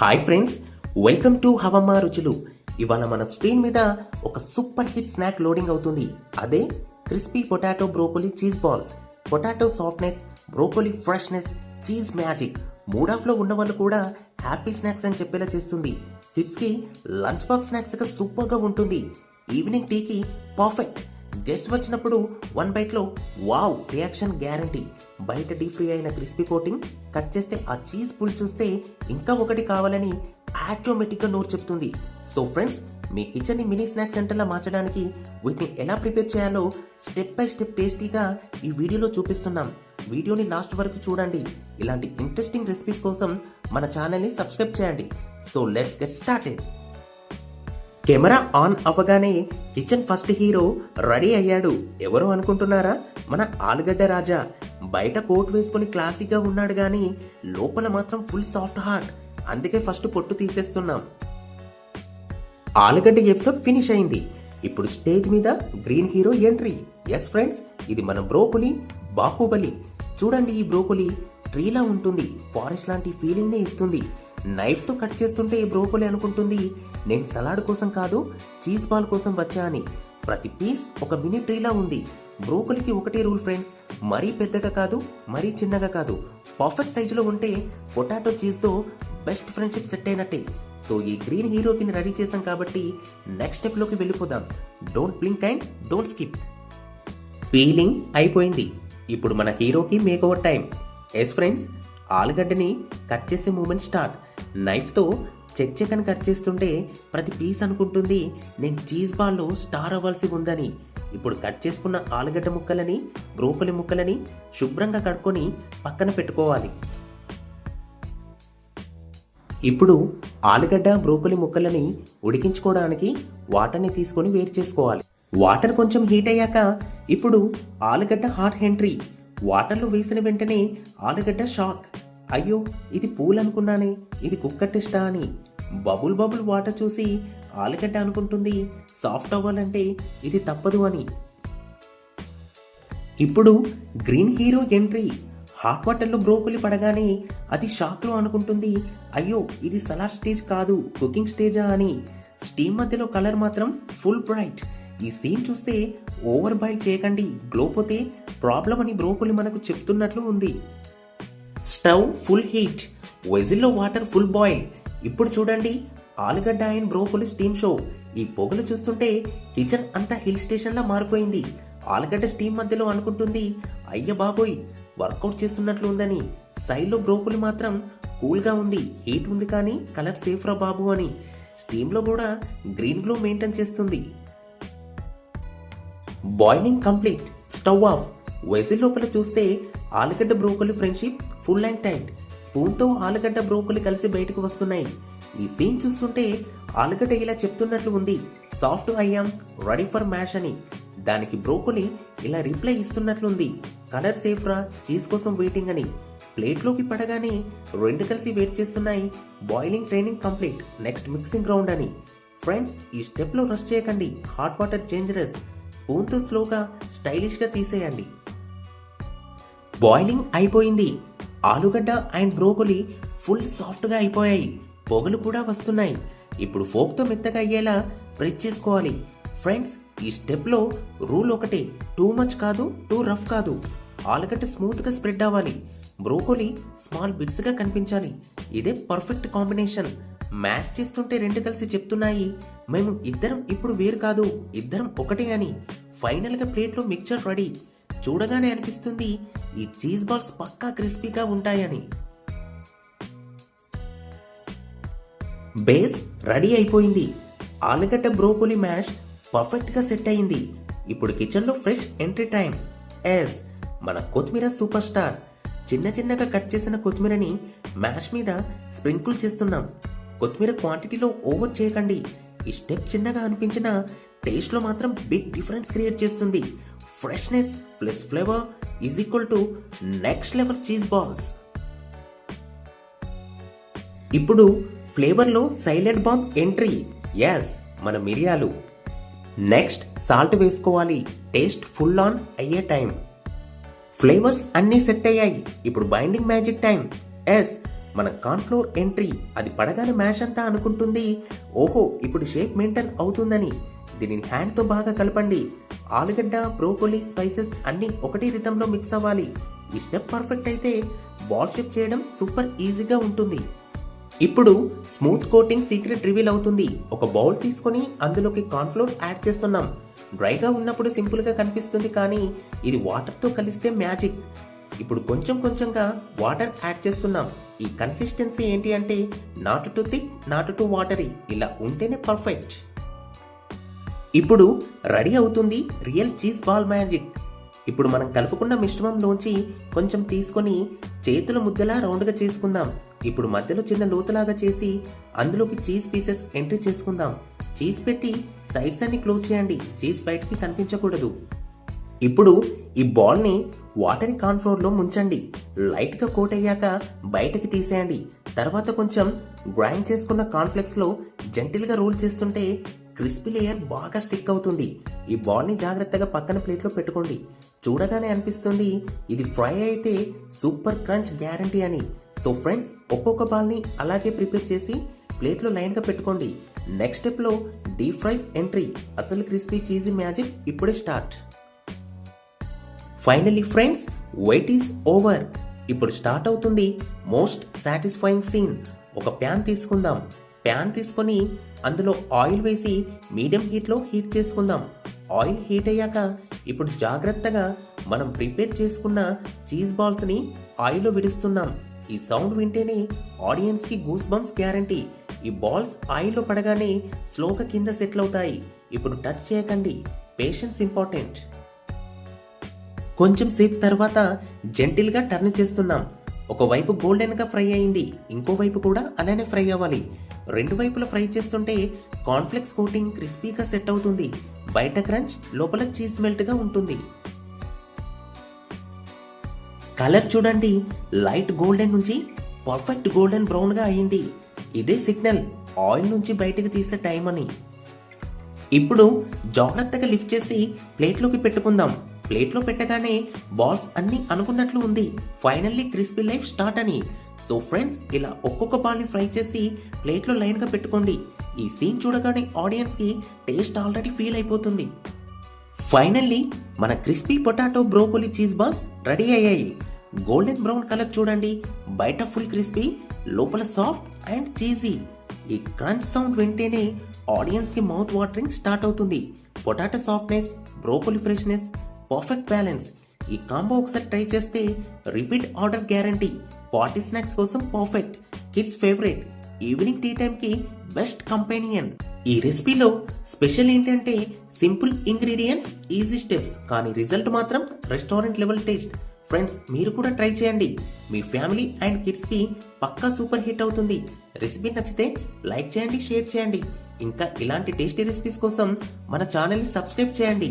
Hi friends welcome to Havamma Ruchulu. ఇవాళ మన screen మీద ఒక సూపర్ హిట్ స్నాక్ లోడింగ్ అవుతుంది. అదే crispy potato broccoli cheese balls. Potato softness broccoli freshness cheese magic mood ఆఫ్లో ఉన్న వాళ్ళు కూడా హ్యాపీ స్నాక్స్ అని చెప్పేలా చేస్తుంది. హిట్స్కి లంచ్ బాక్స్ స్నాక్స్ సూపర్గా ఉంటుంది. ఈవినింగ్ టీకి పర్ఫెక్ట్. గెస్ట్ వచ్చినప్పుడు వన్ బైట్లో వావ్ రియాక్షన్ గ్యారంటీ. బయట డీప్ ఫ్రై అయిన క్రిస్పీ కోటింగ్ కట్ చేస్తే ఆ చీజ్ పుల్ చూస్తే ఇంకా ఒకటి కావాలని ఆటోమేటిక్గా నోరు చెప్తుంది. సో ఫ్రెండ్స్ మీ కిచెన్ని మినీ స్నాక్ సెంటర్లా మార్చడానికి వీటిని ఎలా ప్రిపేర్ చేయాలో స్టెప్ బై స్టెప్ టేస్టీగా ఈ వీడియోలో చూపిస్తున్నాం. వీడియోని లాస్ట్ వరకు చూడండి. ఇలాంటి ఇంట్రెస్టింగ్ రెసిపీస్ కోసం మన ఛానల్ని సబ్స్క్రైబ్ చేయండి. So let's get started. Camera on అవ్వగానే కిచెన్ ఫస్ట్ హీరో రెడీ అయ్యాడు. ఎవరు అనుకుంటున్నారా? మన ఆలుగడ్డ రాజా. బయట కోట్ వేసుకుని క్లాసిక్గా ఉన్నాడు కానీ లోపల మాత్రం ఫుల్ సాఫ్ట్ హార్ట్. అందుకే ఫస్ట్ పొట్టు తీసేస్తున్నాం. ఆలుగడ్డ ఎపిసోడ్ ఫినిష్ అయింది. ఇప్పుడు స్టేజ్ మీద green hero entry. Yes friends ఇది మన బ్రోకులి బాహుబలి. చూడండి ఈ బ్రోకులి ట్రీలా ఉంటుంది. ఫారెస్ట్ లాంటి ఫీలింగ్నే ఇస్తుంది. నైఫ్తో కట్ చేస్తుంటే ఈ బ్రోకోలీ అనుకుంటుంది. నేను సలాడ్ కోసం కాదు చీజ్ బాల్ కోసం వచ్చా అని. ప్రతి పీస్ ఒక మినీ ట్రీలా ఉంది. బ్రోకోలికి ఒకటే రూల్ ఫ్రెండ్స్ మరీ పెద్దగా కాదు మరీ చిన్నగా కాదు. పర్ఫెక్ట్ సైజులో ఉంటే పొటాటో చీజ్తో బెస్ట్ ఫ్రెండ్షిప్ సెట్ అయినట్టే. సో ఈ గ్రీన్ హీరోకి రెడీ చేశాం కాబట్టి నెక్స్ట్ స్టెప్లోకి వెళ్ళిపోదాం. Don't blink and don't skip. Peeling అయిపోయింది. ఇప్పుడు మన హీరోకి makeover time. Yes friends ఆలుగడ్డని కట్ చేసే మూమెంట్ స్టార్ట్. నైఫ్తో చెక్ చెక్ అని కట్ చేస్తుంటే ప్రతి పీస్ అనుకుంటుంది నేను చీజ్ బాల్లో స్టార్ అవ్వాల్సి ఉందని. ఇప్పుడు కట్ చేసుకున్న ఆలుగడ్డ ముక్కలని బ్రోకలి ముక్కలని శుభ్రంగా కడుక్కొని పక్కన పెట్టుకోవాలి. ఇప్పుడు ఆలుగడ్డ బ్రోకలి ముక్కలని ఉడికించుకోవడానికి వాటర్ని తీసుకొని వేడి చేసుకోవాలి. వాటర్ కొంచెం హీట్ అయ్యాక ఇప్పుడు ఆలుగడ్డ హాట్ ఎంట్రీ వాటర్లో వేసిన వెంటనే ఆలుగడ్డ షాక్. అయ్యో ఇది పూల్ అనుకున్నానే ఇది కుక్కటిష్టా అని. బబుల్ బబుల్ వాటర్ చూసి ఆలుగడ్డ అనుకుంటుంది సాఫ్ట్ అవ్వాలంటే ఇది తప్పదు అని. ఇప్పుడు గ్రీన్ హీరో ఎంట్రీ. హాట్ వాటర్లో బ్రోకులి పడగానే అది షాక్లో అనుకుంటుంది అయ్యో ఇది సలాడ్ స్టేజ్ కాదు కుకింగ్ స్టేజా అని. స్టీమ్ మధ్యలో కలర్ మాత్రం ఫుల్ బ్రైట్. ఈ సీన్ చూస్తే ఓవర్ బాయిల్ చేయకండి. గ్లో పోతే ప్రాబ్లం అని బ్రోకులి మనకు చెప్తున్నట్లు ఉంది. స్టవ్ ఫుల్ హీట్ వెజిల్లో వాటర్ ఫుల్ బాయిల్ ఇప్పుడు చూడండి ఆలుగడ్డ అండ్ బ్రోకులి స్టీమ్ షో ఈ పొగలు చూస్తుంటే కిచెన్ అంతా హిల్ స్టేషన్లా మారిపోయింది. ఆలుగడ్డ స్టీమ్ మధ్యలో అనుకుంటుంది అయ్య బాబోయ్ వర్కౌట్ చేస్తున్నట్లు ఉందని. సైడ్లో బ్రోకులి మాత్రం కూల్గా ఉంది హీట్ ఉంది కానీ కలర్ సేఫ్ రా బాబు అని. స్టీమ్లో కూడా గ్రీన్ గ్లో మెయింటైన్ చేస్తుంది. Boiling complete stove off vessel లోపల చూస్తే ఆలుగడ్డ broccoli friendship full and tight స్పూన్తో ఆలుగడ్డ బ్రోకలి కలిసి బయటకు వస్తున్నాయి. ఈ సీన్ చూస్తుంటే ఆలుగడ్డ ఇలా చెప్తున్నట్లు ఉంది. సాఫ్ట్ అయ్యాం రెడీ ఫర్ మ్యాష్ అని. దానికి బ్రోకలి ఇలా రిప్లై ఇస్తున్నట్లుంది కలర్ సేఫ్ రా చీజ్ కోసం వెయిటింగ్ అని. ప్లేట్లోకి పడగానే రెండు కలిసి వెయిట్ చేస్తున్నాయి. Boiling training complete next mixing ground అని. ఫ్రెండ్స్ ఈ స్టెప్లో రష్ చేయకండి. హాట్ వాటర్ డేంజరస్ స్పూన్తో స్లోగా స్టైలిష్గా తీసేయండి. బాయిలింగ్ అయిపోయింది. ఆలుగడ్డ అండ్ బ్రోకొలి ఫుల్ సాఫ్ట్గా అయిపోయాయి. పొగలు కూడా వస్తున్నాయి. ఇప్పుడు ఫోక్తో మెత్తగా అయ్యేలా ప్రెస్ చేసుకోవాలి. ఫ్రెండ్స్ ఈ స్టెప్లో రూల్ ఒకటే. టూ మచ్ కాదు టూ రఫ్ కాదు. ఆలుగడ్డ స్మూత్గా స్ప్రెడ్ అవ్వాలి. బ్రోకోలీ స్మాల్ బిట్స్గా కనిపించాలి. ఇదే పర్ఫెక్ట్ కాంబినేషన్. మ్యాష్ చేస్తుంటే రెండు కలిసి చెప్తున్నాయి. మేము ఇద్దరం ఇప్పుడు వేరు కాదు ఇద్దరం ఒకటే అని ఫైనల్గా ప్లేట్లో మిక్చర్ రెడీ. చూడగానే అనిపిస్తుంది ఈ చీజ్ బాల్స్ పక్కా క్రిస్పీగా ఉంటాయని. బేస్ రెడీ అయిపోయింది. ఆలుగడ్డ బ్రోకోలీ మ్యాష్ పర్ఫెక్ట్గా సెట్ అయింది. ఇప్పుడు కిచెన్లో ఫ్రెష్ ఎంట్రీ టైం. ఎస్ మన కొత్తిమీర సూపర్ స్టార్. చిన్న చిన్నగా కట్ చేసిన కొత్తిమీరని మ్యాష్ మీద స్ప్రింకుల్ చేస్తున్నాం. కొత్తిమీర క్వాంటిటీలో ఓవర్ చేయకండి. ఈ స్టెప్ చిన్నగా అనిపించిన టేస్ట్లో మాత్రం బిగ్ డిఫరెన్స్ క్రియేట్ చేస్తుంది. Freshness plus flavour is equal to next level cheese balls ఇప్పుడు ఫ్లేవర్లో సైలెంట్ బాంబ్ ఎంట్రీ ఎస్ మన మిరియాలు. నెక్స్ట్ సాల్ట్ వేసుకోవాలి. టేస్ట్ ఫుల్ ఆన్ అయ్యే టైం ఫ్లేవర్స్ అన్నీ సెట్ అయ్యాయి. ఇప్పుడు బైండింగ్ మ్యాజిక్ టైం ఎస్ మన కాన్ఫ్లోర్ ఎంట్రీ అది పడగానే మ్యాష్ అంతా అనుకుంటుంది. ఓహో ఇప్పుడు షేప్ మెయింటైన్ అవుతుందని. దీనిని హ్యాండ్తో బాగా కలపండి. ఆలుగడ్డ బ్రోకోలీ స్పైసెస్ అన్నీ ఒకటి రితంలో మిక్స్ అవ్వాలి. ఈ స్టెప్ పర్ఫెక్ట్ అయితే బాల్ షేప్ చేయడం సూపర్ ఈజీగా ఉంటుంది. ఇప్పుడు స్మూత్ కోటింగ్ సీక్రెట్ రివీల్ అవుతుంది. ఒక బౌల్ తీసుకొని అందులోకి కార్న్ఫ్లోర్ యాడ్ చేస్తున్నాం. డ్రైగా ఉన్నప్పుడు సింపుల్గా కనిపిస్తుంది కానీ ఇది వాటర్తో కలిస్తే మ్యాజిక్ ఇప్పుడు కొంచెం కొంచెంగా వాటర్ యాడ్ చేస్తున్నాం. ఈ కన్సిస్టెన్సీ ఏంటి అంటే not too thick not too watery ఇలా ఉంటేనే పర్ఫెక్ట్. ఇప్పుడు రెడీ అవుతుంది రియల్ చీజ్ బాల్ మ్యాజిక్. ఇప్పుడు మనం కలుపుకున్న మిశ్రమంలోంచి కొంచెం తీసుకొని చేతుల ముద్దలా రౌండ్గా చేసుకుందాం. ఇప్పుడు మధ్యలో చిన్న లోతులాగా చేసి అందులోకి చీజ్ పీసెస్ ఎంట్రీ చేసుకుందాం. చీజ్ పెట్టి సైడ్స్ అన్ని క్లోజ్ చేయండి. చీజ్ బయటికి కనిపించకూడదు. ఇప్పుడు ఈ బాల్ని వాటర్ కాన్ఫ్లోర్లో ముంచండి. లైట్గా కోట్ అయ్యాక బయటకి తీసేయండి. తర్వాత కొంచెం గ్రైండ్ చేసుకున్న కాన్ఫ్లెక్స్లో జెంటిల్గా రోల్ చేస్తుంటే క్రిస్పీ లేయర్ బాగా స్టిక్ అవుతుంది. ఈ బాల్ని జాగ్రత్తగా పక్కన ప్లేట్లో పెట్టుకోండి. చూడగానే అనిపిస్తుంది ఇది ఫ్రై అయితే సూపర్ క్రంచ్ గ్యారంటీ అని. సో ఫ్రెండ్స్ ఒక్కొక్క బాల్ని అలాగే ప్రిపేర్ చేసి ప్లేట్లో లైన్గా పెట్టుకోండి. నెక్స్ట్ స్టెప్లో డీప్ ఫ్రై ఎంట్రీ. అసలు క్రిస్పీ చీజీ మ్యాజిక్ ఇప్పుడే start. Finally friends wait is over ఇప్పుడు స్టార్ట్ అవుతుంది మోస్ట్ సాటిస్ఫైయింగ్ సీన్ ఒక ప్యాన్ తీసుకుందాం. ప్యాన్ తీసుకొని అందులో ఆయిల్ వేసి మీడియం హీట్లో హీట్ చేసుకుందాం. ఆయిల్ హీట్ అయ్యాక ఇప్పుడు జాగ్రత్తగా మనం ప్రిపేర్ చేసుకున్న చీజ్ బాల్స్ని ఆయిల్లో విడుస్తున్నాం. ఈ సౌండ్ వింటేనే ఆడియన్స్కి గూస్ బంప్స్ గ్యారంటీ ఈ బాల్స్ ఆయిల్లో పడగానే స్లోగా కింద సెటిల్ అవుతాయి. ఇప్పుడు టచ్ చేయకండి. పేషెన్స్ ఇంపార్టెంట్ కొంచెం సేపు తర్వాత జెంటిల్గా టర్న్ చేస్తున్నాం. ఒకవైపు గోల్డెన్గా ఫ్రై అయింది ఇంకో వైపు కూడా అలానే ఫ్రై అవ్వాలి. రెండు వైపులా ఫ్రై చేస్తుంటే కాన్ఫ్లెక్స్ కోటింగ్ క్రిస్పీగా సెట్ అవుతుంది. బయట క్రంచ్ లోపల చీజ్ మెల్ట్గా ఉంటుంది. కలర్ చూడండి లైట్ గోల్డెన్ నుంచి పర్ఫెక్ట్ గోల్డెన్ బ్రౌన్గా అయింది. ఇదే సిగ్నల్ ఆయిల్ నుంచి బయటకు తీసే టైం అని. ఇప్పుడు జాగ్రత్తగా లిఫ్ట్ చేసి ప్లేట్లోకి పెట్టుకుందాం. ప్లేట్లో పెట్టగానే బాల్స్ అన్ని అనుకున్నట్లు ఉంది. ఫైనల్లీ క్రిస్పీ లైఫ్ స్టార్ట్ అని. సో ఫ్రెండ్స్ ఇలా ఒక్కొక్క బాల్ని ఫ్రై చేసి ప్లేట్లో లైన్గా పెట్టుకోండి. ఈ సీన్ చూడగానే ఆడియన్స్కి టేస్ట్ ఆల్రెడీ ఫీల్ అయిపోతుంది. ఫైనల్లీ మన crispy potato broccoli cheese balls ready అయ్యాయి. గోల్డెన్ బ్రౌన్ కలర్ చూడండి. బయట ఫుల్ క్రిస్పీ లోపల సాఫ్ట్ అండ్ చీజీ. ఈ క్రంచ్ సౌండ్ వింటేనే ఆడియన్స్కి మౌత్ వాటరింగ్ స్టార్ట్ అవుతుంది. Potato softness broccoli freshness perfect balance ఈ కాంబో ఒకసారి ట్రై చేస్తే repeat order guarantee party snacks కోసం perfect kids favourite evening tea టైంకి బెస్ట్ కంపెనీయన్ ఈ రెసిపీలో స్పెషల్ ఏంటంటే సింపుల్ ఇంగ్రీడియంట్స్ ఈజీ స్టెప్స్ కానీ రిజల్ట్ మాత్రం రెస్టారెంట్ లెవెల్ టేస్ట్ ఫ్రెండ్స్ మీరు కూడా ట్రై చేయండి. మీ ఫ్యామిలీ అండ్ కిడ్స్కి పక్కా సూపర్ హిట్ అవుతుంది. రెసిపీ నచ్చితే లైక్ చేయండి షేర్ చేయండి. ఇంకా ఇలాంటి టేస్టీ రెసిపీస్ కోసం మన ఛానల్ని సబ్స్క్రైబ్ చేయండి.